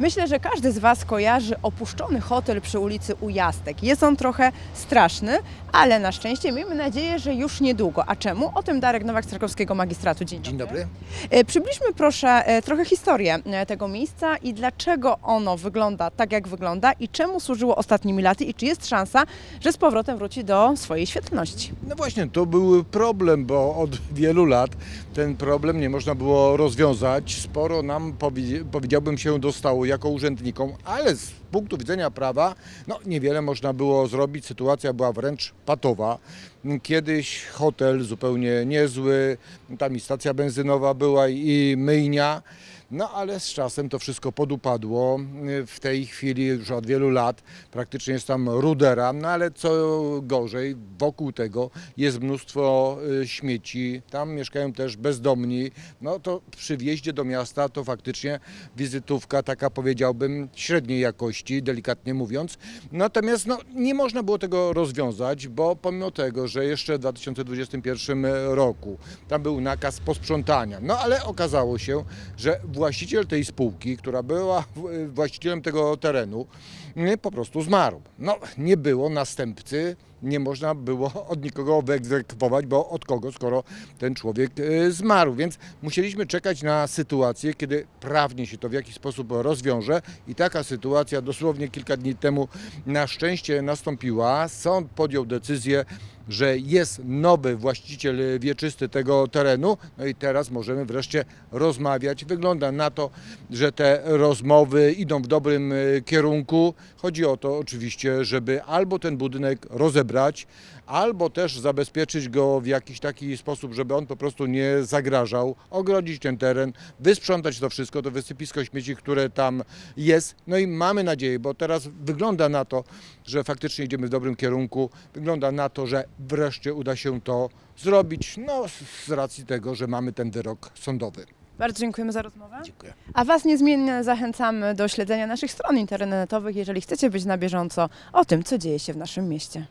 Myślę, że każdy z Was kojarzy opuszczony hotel przy ulicy Ujastek. Jest on trochę straszny, ale na szczęście miejmy nadzieję, że już niedługo. A czemu? O tym Darek Nowak z Krakowskiego Magistratu. Dzień dobry. Dzień dobry. E, Przybliżmy proszę e, trochę historię e, tego miejsca i dlaczego ono wygląda tak, jak wygląda i czemu służyło ostatnimi laty i czy jest szansa, że z powrotem wróci do swojej świetlności. No właśnie, to był problem, bo od wielu lat ten problem nie można było rozwiązać. Sporo nam, powie- powiedziałbym, się dostało jako urzędnikom, ale z punktu widzenia prawa, no niewiele można było zrobić. Sytuacja była wręcz patowa. Kiedyś hotel zupełnie niezły, tam i stacja benzynowa była i myjnia. No ale z czasem to wszystko podupadło. W tej chwili już od wielu lat praktycznie jest tam rudera, no ale co gorzej, wokół tego jest mnóstwo y, śmieci, tam mieszkają też bezdomni. No to przy wjeździe do miasta to faktycznie wizytówka taka powiedziałbym średniej jakości, delikatnie mówiąc. Natomiast no, nie można było tego rozwiązać, bo pomimo tego, że jeszcze w 2021 roku tam był nakaz posprzątania, no ale okazało się, że właściciel tej spółki, która była w- właścicielem tego terenu, nie, po prostu zmarł. No, nie było następcy, nie można było od nikogo wyegzekwować, bo od kogo, skoro ten człowiek e, zmarł. Więc musieliśmy czekać na sytuację, kiedy prawnie się to w jakiś sposób rozwiąże i taka sytuacja dosłownie kilka dni temu na szczęście nastąpiła. Sąd podjął decyzję, że jest nowy właściciel wieczysty tego terenu, no i teraz możemy wreszcie rozmawiać. Wygląda na to, że te rozmowy idą w dobrym e, kierunku. Chodzi o to oczywiście, żeby albo ten budynek rozebrać, albo też zabezpieczyć go w jakiś taki sposób, żeby on po prostu nie zagrażał, ogrodzić ten teren, wysprzątać to wszystko, to wysypisko śmieci, które tam jest. No i mamy nadzieję, bo teraz wygląda na to, że faktycznie idziemy w dobrym kierunku. Wygląda na to, że wreszcie uda się to zrobić, no z racji tego, że mamy ten wyrok sądowy. Bardzo dziękujemy za rozmowę. Dziękuję. A Was niezmiennie zachęcamy do śledzenia naszych stron internetowych, jeżeli chcecie być na bieżąco o tym, co dzieje się w naszym mieście.